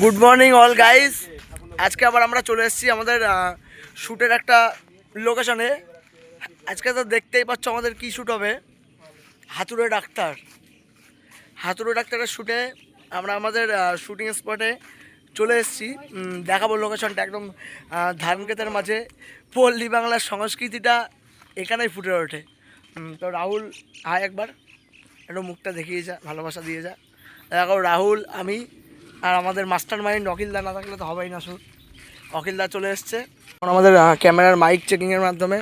Good morning all guys আজকে আবার আমরা চলে এসেছি আমাদের শ্যুটের একটা লোকেশনে আজকে তো দেখতেই পাচ্ছ আমাদের কি শ্যুট হবে। হাতুড়ে ডাক্তার। হাতুড়ে ডাক্তারের শ্যুটে আমরা আমাদের শুটিং স্পটে চলে এসেছি। দেখাবো লোকেশনটা একদম ধানক্ষেতের মাঝে। পল্লী বাংলার সংস্কৃতিটা এখানেই ফুটে ওঠে। তো রাহুল, আয় একবার। একটু মুখটা দেখিয়ে যা, ভালোবাসা দিয়ে যা। দেখো, রাহুল, আমি আর আমাদের মাস্টার মাইন্ড অখিলদা না থাকলে তো হবেই না সুর। অখিলদা চলে এসছে। আমাদের ক্যামেরার মাইক চেকিংয়ের মাধ্যমে।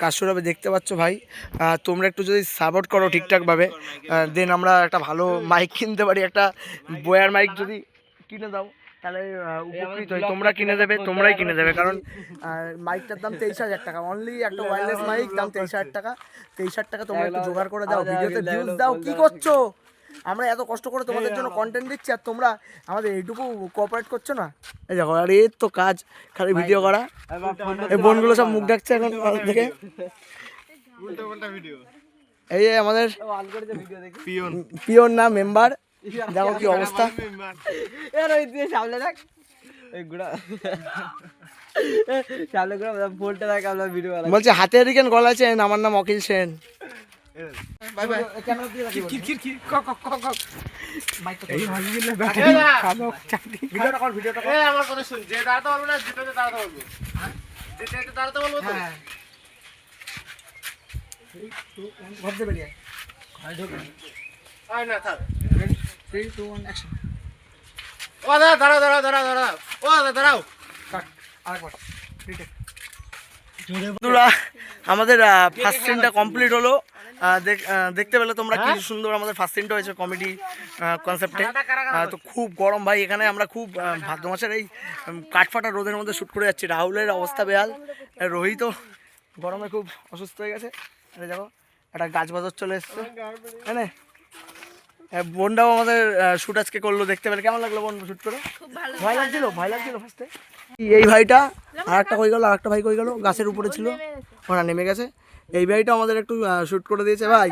কাজ শুরু হবে দেখতে পাচ্ছ ভাই। তোমরা একটু যদি সাপোর্ট করো ঠিকঠাকভাবে দেন আমরা একটা ভালো মাইক কিনতে পারি। একটা বয়ার মাইক যদি কিনে দাও। তাহলে উপকৃত হই। তোমরা কিনে দেবে তোমরাই কিনে দেবে কারণ মাইকটার দাম তেইশ হাজার টাকা। অনলি একটা ওয়্যারলেস মাইক দাম তেইশ হাজার টাকা। তেইশ হাজার টাকা তোমরা একটু জোগাড় করে দাও ভিডিওতে ভিউজ দাও কি করছ? আমরা এত কষ্ট করে তোমাদের জন্য কন্টেন্ট দিচ্ছি আর তোমরা আমাদের এইটুকু কোঅপারেট করছ না? এই দেখো আর এর তো কাজ খালি ভিডিও করা। এই বোনগুলো সব মুখ ডাকছে এখন আমাদের থেকে। এই আমাদের পিওর না মেম্বার দেখো কি অবস্থা? এর ওই দিয়ে সামনে দেখ। এই গুড়া। সামনে গুড়া ফোনটা দেখ আমরা ভিডিও বানাই বলছে হাতে রিকেন গলা চেন আমার নাম অখিল সেন। ভিডিওটা কর ভিডিওটা কর। আমার কথা শুন যে দাঁড়াতে পারব না যেটাতে দাঁড়াতে পারব যেটা যেটা দাঁড়াতে পারব তো? হ্যাঁ। ভাবতে বেরিয়ে আয়। না থাক। থ্রি টু ওয়ান অ্যাকশন ও দাঁড়া দাঁড়াও দাঁড়াও দাঁড়াও দাঁড়াও। ও দাদা দাঁড়াও। কাট আরেকবার। রিটেক বন্ধুরা আমাদের ফার্স্ট সিনটা কমপ্লিট হলো। দেখ- দেখতে পেলে তোমরা কি সুন্দর আমাদের ফার্স্ট সিনটা হয়েছে কমেডি কনসেপ্টে তো খুব গরম। ভাই এখানে আমরা খুব ভাদ্র মাসের এই কাঠফাটা রোদের মধ্যে শ্যুট করে যাচ্ছি। রাহুলের অবস্থা বেহাল। আর রোহিতও গরমে খুব অসুস্থ হয়ে গেছে। এটা দেখো একটা গাছ বাজার চলে এসছে। হ্যাঁ হ্যাঁ, বোনটাও আমাদের শ্যুট আজকে করল দেখতে পেলে। কেমন লাগল বোন শ্যুট করে? ভয় লাগছিল ভয় লাগছিল ফার্স্টে এই ভাইটা আর একটা কই গেল আর একটা ভাই কই গেল গাছের উপরে ছিল। ওরা নেমে গেছে। এই ভাইটা আমাদের একটু শ্যুট করে দিয়েছে ভাই।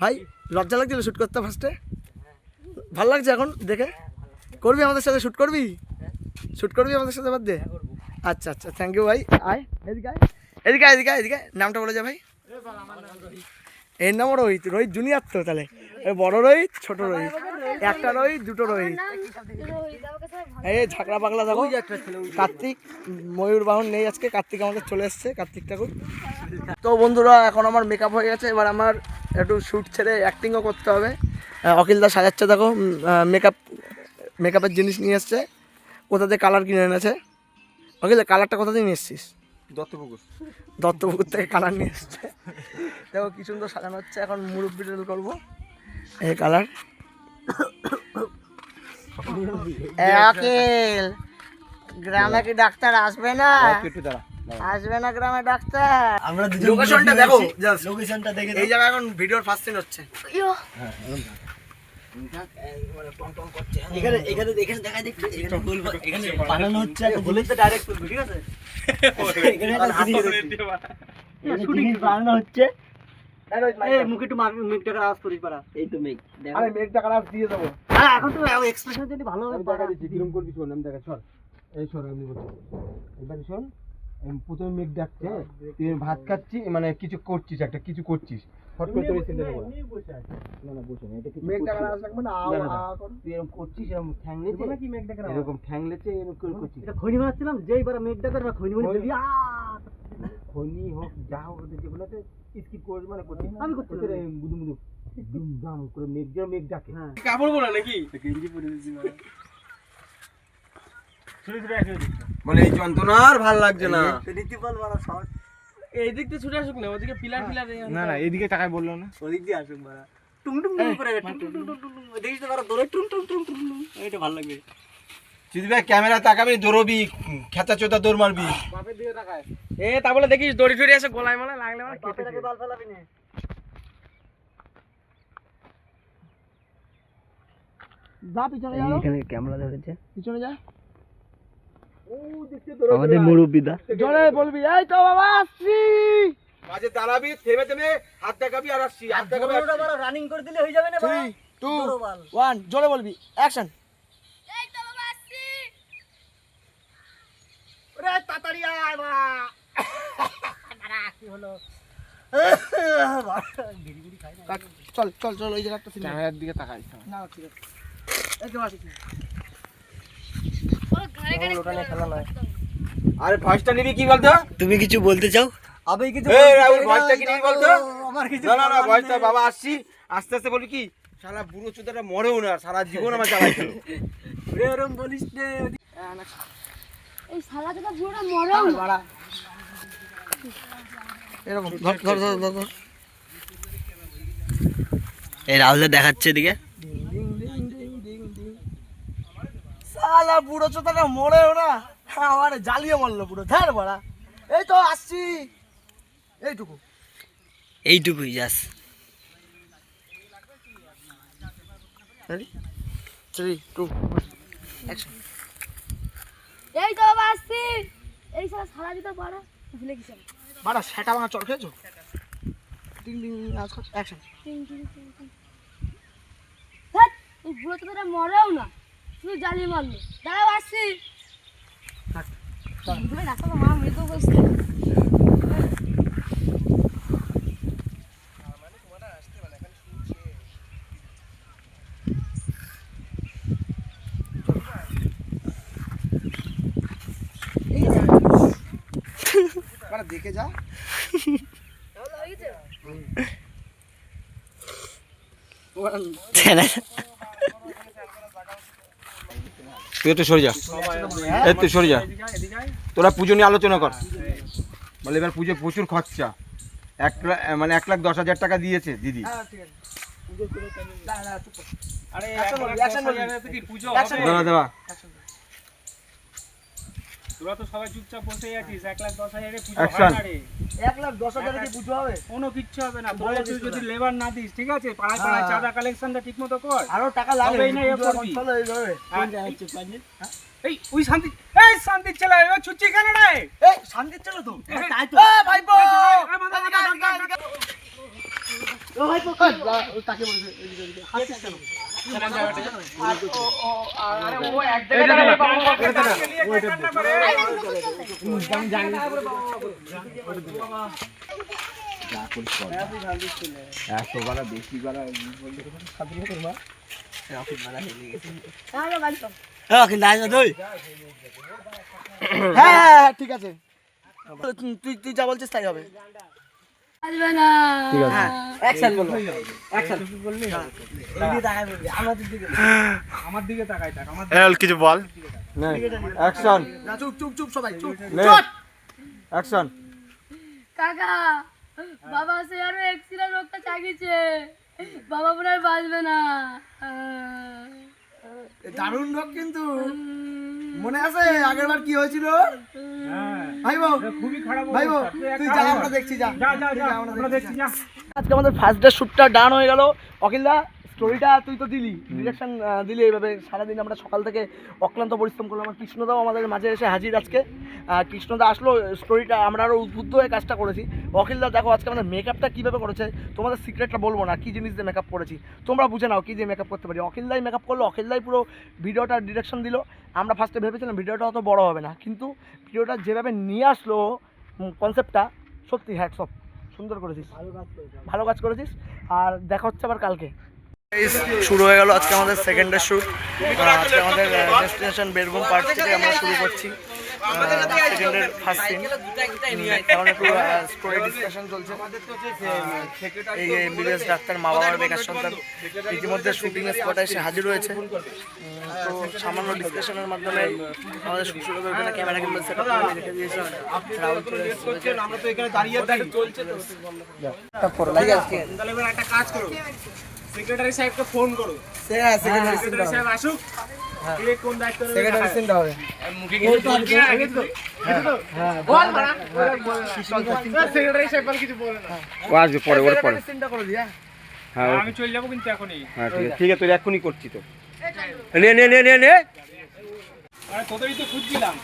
ভাই লজ্জা লাগছিল শ্যুট করতে ফার্স্টে ভালো লাগছে এখন দেখে? করবি আমাদের সাথে শ্যুট করবি? শ্যুট করবি আমাদের সাথে বাদ দে? আচ্ছা আচ্ছা থ্যাংক ইউ ভাই। আয় এদিকে আয়। এদিকে এদিকে এদিকে নামটা বলে যা ভাই। এর নামও রোহিত রোহিত জুনিয়র তো তাহলে। বড় রোহিত ছোট রোহিত। একটা রোহিত দুটো রোহিত। এই ঝাঁকড়া পাগলা দেখো কার্তিক ময়ূর বাহন নেই আজকে কার্তিক আমাদের চলে এসছে কার্তিক ঠাকুর। তো বন্ধুরা এখন আমার মেকআপ হয়ে গেছে এবার আমার একটু শ্যুট ছেড়ে অ্যাক্টিংও করতে হবে। অখিলদা সাজাচ্ছে দেখো মেকআপ মেকআপের জিনিস নিয়ে এসছে। কোথা থেকে কালার কিনে এনেছে? অখিল কালারটা কোথা থেকে নিয়ে এসছিস? দত্তপুকুর। দত্তপুকুর থেকে কালার নিয়ে এসছে। দেখো কি সুন্দর সাজানো হচ্ছে এখন মুরব্বি করব এই কালার। আকেল গ্রামে কি ডাক্তার আসবে না? একটু দাঁড়া আসবে না গ্রামে ডাক্তার? আমরা লোকেশনটা দেখো লোকেশনটা দেখে এই জায়গায় এখন ভিডিওর ফার্স্ট সিন হচ্ছে। এখানে এখানে এখানে দেখা দেখছি এখানে বানানো হচ্ছে একটা ফুলের তো ডাইরেক্ট ঠিক আছে? এখানে বানানো হচ্ছে এই মুখে একটু মেঘ টাকার আওয়াজ করিস পারা এই তো মেঘ দেখো। আরে মেঘটা কালার দিয়ে দেবো হ্যাঁ এখন তো এক্সপ্রেশন যদি ভালো হবে দেখা দিচ্ছি কিরম করবি শোন আমি দেখা শোন। এই শোন আমি বলছি। এবার শোন প্রথমে মেঘ ডাকছে হ্যাঁ? তুই ভাত খাচ্ছি মানে কিছু করছিস একটা কিছু করছিস। ফট করে তোর চিন্তা করো না। না বসে না এটা কিছু মেঘটা করছিস। না। আ করো তুই এরকম করছিস এরকম ঠ্যাং লেছে নাকি মেঘটা কালার এরকম ঠ্যাং লেছে এরকম করে করছিস। এটা খৈনি বানাচ্ছিলাম যেই বার মেঘ ডাকার বা খৈনি মানে খনি হোক যা হোক যেগুলোতে স্কিপ মানে করছিস আমি করছি এই বুদু বুদু দুম করে মেঘ যেন মেঘ ডাকে হ্যাঁ কাপড় পরা নাকি গেঞ্জি পরে দিছি মানে এই যন্ত্রণা আর ভালো লাগছে না নীতিপাল বাড়া শর্ট এই দিক দিয়ে ছুটে আসুক না ওদিকে পিলার পিলার না না এইদিকে টাকায় বলল না ওদিক দিয়ে আসুক বাড়া টুং টুং টুং করে টুং টুং টুং টুং টুং টুং। দেখিস তো বাড়া দৌড়ে টুং টুং টুং টুং টুং। ভালো লাগবে যদি ভাই ক্যামেরা তাকাবি দৌড়বি খেতা চোতা দৌড় মারবি এ তা বলে দেখিস দড়ি টড়ি আসে গলায় মালা লাগলে মানে কেটে বাল ফেলাবি না। যা পিছনে যা। এখানে ক্যামেরা ধরেছে পিছনে যা। আমাদের মুরব্বিদা জোরে বলবি এই তো বাবা আসছি! মাঝে দাঁড়াবি থেমে থেমে হাত দেখাবি আর আসছি হাত দেখাবি আর আসছি। রানিং করে দিলে হয়ে যাবে না থ্রি টু ওয়ান জোরে বলবি অ্যাকশন ওরে তাড়াতাড়ি আয় বা কি হলো? চল চল চল ওই জায়গাটা ক্যামেরার দিকে তাকাই। না ঠিক আছে। এই তো আসি ওটা নিয়ে খেলা নয়। আরে ভয়েসটা নিবি কি বলতো? তুমি কিছু বলতে চাও? আমি কিছু এই রাহুল ভয়েসটা কি নিবি বলতো? আমার কিছু না না না ভয়েসটা বাবা আসছি। আস্তে আস্তে বলি কি সারা বুড়ো চোদাটা মরেও না সারা জীবন আমার চালাই এরম বলিস নে। এই তো পুরোটা মরেও না। এরকম ধর ধর ধর ধর ধর। এই রাহুলদের দেখাচ্ছে এদিকে। সালা বুড়ো চোদাটা মরেও না আমার জ্বালিয়ে মারলো পুরো ধ্যার বাড়া। এই তো আসছি। এইটুকু। এইটুকুই যাস। থ্রি টু এই তো আসছি। এই শালা শালা দিতে পারো ভুলে গেছি বাড়া সেটা আমার চল খেয়েছো? ডিং ডিং আজ অ্যাকশন টিং, টিং, টিং, টিং। ধ্যাৎ, এই বুড়ো তো মরেও না। শুধু জ্বালিয়ে মারলো। দাঁড়াও আসছি। ডাক্তার মা মৃত বসছে দেখে যা। তুই একটু সরে যা। এই তুই সরে যা। তোরা পুজো নিয়ে আলোচনা কর। বলে এবার পুজো প্রচুর খরচা। এক লাখ মানে এক লাখ দশ হাজার টাকা দিয়েছে দিদি। হ্যাঁ ঠিক তোরা তো সবাই চুপচাপ বসে আছিস এক লাখ দশ হাজারে পুজো. হয় না রে এক লাখ দশ হাজারে কি পুজো হবে কোনো কিচ্ছু হবে না তোরা তুই যদি লেবার না দিস ঠিক আছে পাড়ায় পাড়ায় হ্যাঁ। চাঁদা কালেকশনটা ঠিক মতো কর আরও টাকা না এ করবি। হ্যাঁ। হ্যাঁ? এই ওই শান্তি এই শান্তির ছেলে এবার ছুটছি কেন রে এই শান্তির চলো তো তাই তো ভাইপো ও ও তাকে বলছে হাসিস কেন একশো বেশি বারা হ্যাঁ, ঠিক আছে। তুই তুই যা বলছিস তাই হবে। আসবে না। হ্যাঁ অ্যাকশন বলব অ্যাকশন বললি এদিকে তাকাই বলবি। আমাদের দিকে আমার দিকে তাকাই থাক আমার কিছু বল। অ্যাকশন না চুপ চুপ চুপ সবাই চুপ। চুপ! অ্যাকশন কাকা বাবা সে আরও রোগটা চাগিছে বাবা মনে হয় বাঁচবে না। দারুণ রোগ কিন্তু। মনে আছে? আগের বার কি হয়েছিল? হ্যাঁ। খুবই খারাপ তুই যা আমরা দেখছি যা। যা যা তুই যা যা, আমরা দেখছি আজকে আমাদের ফার্স্ট ডে শ্যুটটা ডান হয়ে গেল। অখিলদা স্টোরিটা তুই তো দিলি ডিরেকশন দিলি এইভাবে। সারাদিন আমরা সকাল থেকে অক্লান্ত পরিশ্রম করলাম আর কৃষ্ণদাও আমাদের মাঝে এসে হাজির আজকে। কৃষ্ণদা আসলো স্টোরিটা আমরা আরও উদ্বুদ্ধ হয়ে কাজটা করেছি। অখিলদা, দেখো আজকে আমাদের মেকআপটা কীভাবে করেছে, তোমাদের সিক্রেটটা বলব না, কী জিনিস দিয়ে মেকআপ করেছি। তোমরা বুঝে নাও কী দিয়ে মেকআপ করতে পারি। অখিলদাই মেকআপ করল, অখিলদাই পুরো ভিডিওটা ডিরেকশন দিল। আমরা ফার্স্টে ভেবেছিলাম ভিডিওটা অত বড় হবে না, কিন্তু ভিডিওটা যেভাবে নিয়ে আসলো কনসেপ্টটা সত্যি হ্যাটসঅপ সুন্দর করেছিস। ভালো কাজ করেছিস। আর দেখা হচ্ছে আবার কালকে। শুরু হয়ে গেল আজকে আমাদের সেকেন্ড ডে শ্যুট আজকে আমাদের ডেস্টিনেশন বেরগুম পার্ক থেকে আমরা শুরু করছি। সেকেন্ডের ফার্স্ট সিন এখন একটু স্টোরি ডিসকাশন চলছে। এই এমবিবিএস ডাক্তার মা বাবার বেকার সন্তান। ইতিমধ্যে শুটিং স্পটে এসে হাজির হয়েছে। তো সামান্য ডিসকাশনের মাধ্যমে আমাদের সুযোগ ওখানে ক্যামেরা কিংবা সেট রেখে দিয়েছে। রাহুল চলে এসেছে। আমরা তো এখানে দাঁড়িয়ে থাকি চলছে তো লাগে আজকে তাহলে এবার একটা কাজ করো। সেক্রেটারি সাহেবকে ফোন করো। সেক্রেটারি সাহেব আসুক। কোন দায়িত্ব নেবে সিনটা হবে। মুখে কিছু বল আগে তো বল মারা সেক্রেটারি সাহেব কিছু বলে না। ও আসবে পরে ওর পরে। সিনটা করে দিয়া হ্যাঁ। আমি চলে যাব কিন্তু এখনই। হ্যাঁ ঠিক আছে। ঠিক আছে তোর এক্ষুনি করছি তো। নে নে নে নে নে। আরে তোদেরই তো খুঁজছিলাম।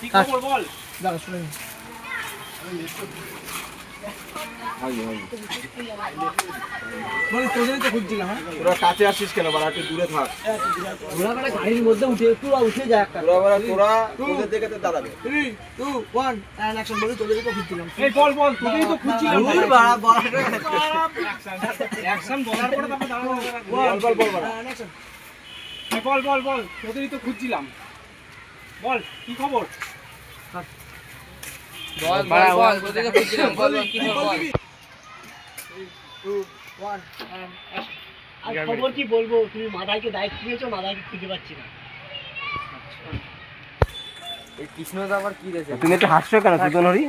কি খবর বল? দাঁড়া শুনে নি। বলে তোদেরই তো খুঁজছিলাম হ্যাঁ তোরা কাছে আসিস কেন? বাড়া একটু দূরে থাক। ওরা গাড়ির মধ্যে উঠে একটু উঠে যায় একটা। বাড়া তোরা তোদের দেখে তো দাঁড়াবে। Three two one and action বলি তোদেরই তো খুঁজছিলাম। এই বল বল তোকেই তো খুঁজছিলাম। দূর বাড়া বড়াটা অ্যাকশন বলার পরে তারপর দাঁড়ানো বল বল বল বাড়া এই বল বল বল তোদেরই তো খুঁজছিলাম। বল কি খবর? বল বল বল তোদেরকে খুঁজছিলাম। বল কি খবর? আর খবর কি বলব? তুমি মাদাইকে দায়িত্ব দিয়েছ মাদাইকে খুঁজে পাচ্ছি না। তুমি একটু হাসছো কেন সুজন হরি?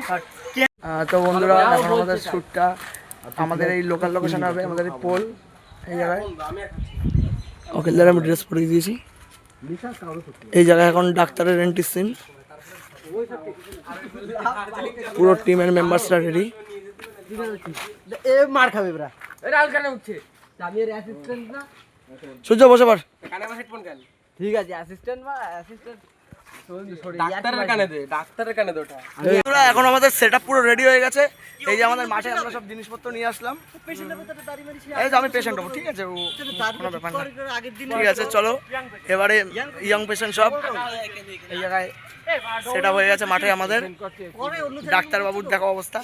তো বন্ধুরা এখন আমাদের শ্যুটটা আমাদের এই লোকাল লোকেশন হবে আমাদের এই পোল এই জায়গায়। আমি ড্রেস পরে দিয়েছি। এই জায়গায় এখন ডাক্তারের এন্ট্রি সিন পুরো টিমের মেম্বার্সরা রেডি এ মার খাবে ব্রা। এই আল উঠছে? আমি এর অ্যাসিস্ট্যান্ট না? সূর্য বসে পার কানে আমার হেডফোন কেন? ঠিক আছে অ্যাসিস্ট্যান্ট বা অ্যাসিস্ট্যান্ট ডাক্তারের কানে দে ডাক্তারের কানে দে ওটা। এখন আমাদের সেট পুরো রেডি হয়ে গেছে। এই যে আমাদের মাঠে আমরা সব জিনিসপত্র নিয়ে আসলাম। এই তো আমি পেশেন্ট হব ঠিক আছে ও কোনো ব্যাপার না। ঠিক আছে চলো এবারে ইয়ং পেশেন্ট সব। এই জায়গায় সেট হয়ে গেছে মাঠে আমাদের। পরে ডাক্তার বাবুর দেখো অবস্থা।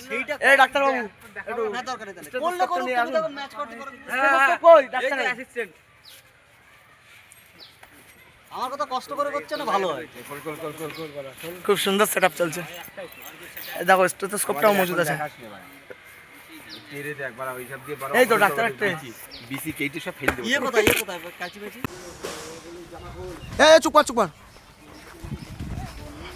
এই ডাক্তার বাবু একটু না দরকার নেই তাহলে stethoscope করলে করো নিয়ে তুমি আসুন। তখন ম্যাচ করতে করো stethoscope কই? ডাক্তার অ্যাসিস্ট্যান্ট আমার কথা কষ্ট করে করছে না ভালো হয়? খুব সুন্দর সেটআপ চলছে। দেখো স্টেথোস্কোপটাও মজুদ আছে। এই তো ডাক্তার একটা। বিসি কেটে সব ফেল দেবো। ইয়ে কোথায় ইয়ে কোথায়? কাচি পেছি এই এই, চুপ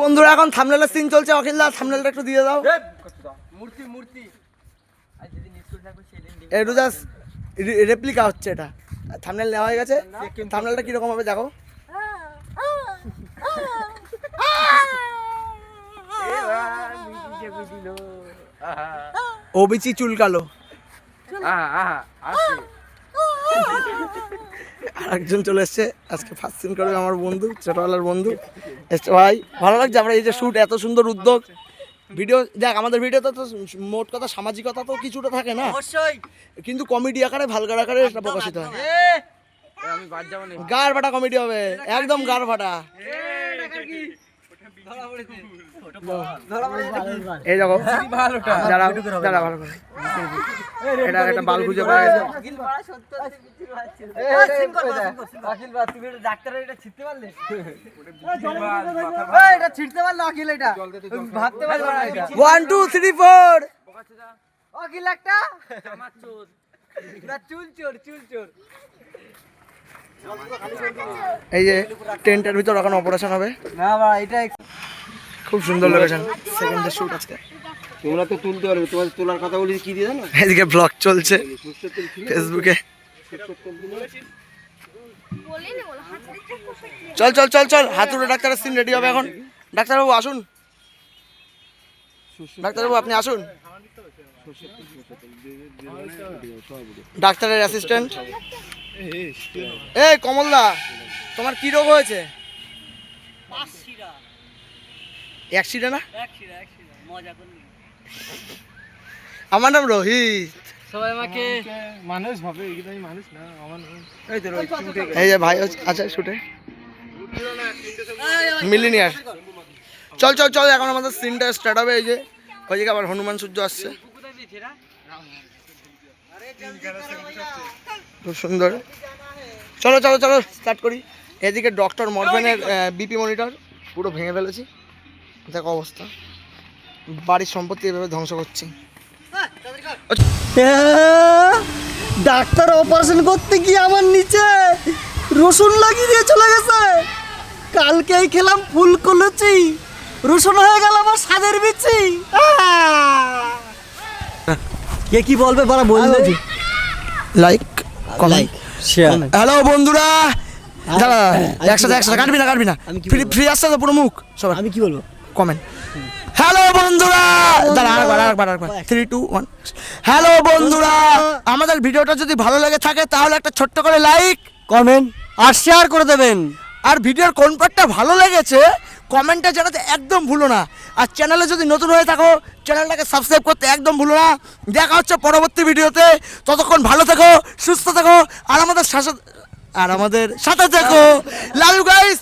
বন্ধুরা এখন থামনেলের সিন চলছে অখিলদা থামনেলটা একটু দিয়ে দাও। মূর্তি মূর্তি। একটু জাস্ট রেপ্লিকা হচ্ছে এটা। থামনেল নেওয়া হয়ে গেছে। থামনেলটা কীরকম হবে দেখো। ওবিচি চুলকালো। আরেকজন চলে এসছে। আজকে ফার্স্ট সিন করবে আমার বন্ধু ছোটবেলার বন্ধু। এসছে ভাই ভালো লাগছে আমরা এই যে শ্যুট এত সুন্দর উদ্যোগ। ভিডিও দেখ আমাদের ভিডিওতে তো মোট কথা সামাজিকতা তো কিছুটা থাকে না। অবশ্যই। কিন্তু কমেডি আকারে ভালগার আকারে এটা প্রকাশিত হয়। আমি বাদ যাব না। গার ফাটা কমেডি হবে। একদম গার ফাটা এই দেখো যারা যারা ভালো করে। এটা একটা বাল খুঁজে পাওয়া গেছে। অখিল বা তুমি এটা ডাক্তারের এটা ছিটতে পারলে? এই, এটা ছিটতে পারলে অখিল এটা। ভাবতে না এটা। One two three four Akhil একটা? চুল চোর চুল চোর। এই যে টেন্টের ভিতর এখন অপারেশন হবে। না বা এটা খুব সুন্দর লোকেশন সেকেন্ডের শুট আজকে। তোমরা তো তুলতে পারবে তোমার তোলার কথা বলি কি দিয়ে জানো? এদিকে ব্লগ চলছে ফেসবুকে চল চল চল চল হাতুড়ে ডাক্তারের সিন রেডি হবে এখন। ডাক্তারবাবু আসুন। ডাক্তারবাবু আপনি আসুন। ডাক্তারের অ্যাসিস্ট্যান্ট এই কমলদা তোমার কি রোগ হয়েছে? অ্যাক্সিডেন্ট না? মজা করলি। আমার নাম রোহিত। সবাই আমাকে মানুষ ভাবে আমি মানুষ না আমার এই তো রোহিত, এই যে ভাই আছে শুটে মিলিনিয়ার চল চল চল এখন আমাদের সিনটা স্টার্ট হবে এই যে। ওইদিকে আবার হনুমান সূর্য আসছে। খুব সুন্দর। চলো চলো চলো স্টার্ট করি। এদিকে ডক্টর মরফেনের বিপি মনিটর পুরো ভেঙে ফেলেছি। দেখো অবস্থা। বাড়ির সম্পত্তি এভাবে ধ্বংস করছি। ডাক্তার অপারেশন করতে গিয়ে আমার নিচে রসুন লাগিয়ে দিয়ে চলে গেছে। কালকেই খেলাম ফুল কলুচি রসুন হয়ে গেল আমার স্বাদের বিচি। কে কি বলবে বলা বলবে লাইক লাইক শেয়ার হ্যালো বন্ধুরা দাঁড়া একসাথে একসাথে কাটবি না কাটবি না। আমি ফ্রি? ফ্রি আসছে তো পুরো মুখ সবার আমি কি বলব? কমেন্ট হ্যালো বন্ধুরা! দাঁড়া আরেকবার আরেকবার আরেকবার। থ্রি টু ওয়ান হ্যালো বন্ধুরা আমাদের ভিডিওটা যদি ভালো লেগে থাকে তাহলে একটা ছোট্ট করে লাইক কমেন্ট আর শেয়ার করে দেবেন। আর ভিডিওর কোন পার্টটা ভালো লেগেছে কমেন্টে জানাতে একদম ভুলো না। আর চ্যানেলে যদি নতুন হয়ে থাকো চ্যানেলটাকে সাবস্ক্রাইব করতে একদম ভুলো না। দেখা হচ্ছে পরবর্তী ভিডিওতে। ততক্ষণ ভালো থেকো সুস্থ থেকো আর আমাদের সাথে আর আমাদের সাথে থেকো। Love you guys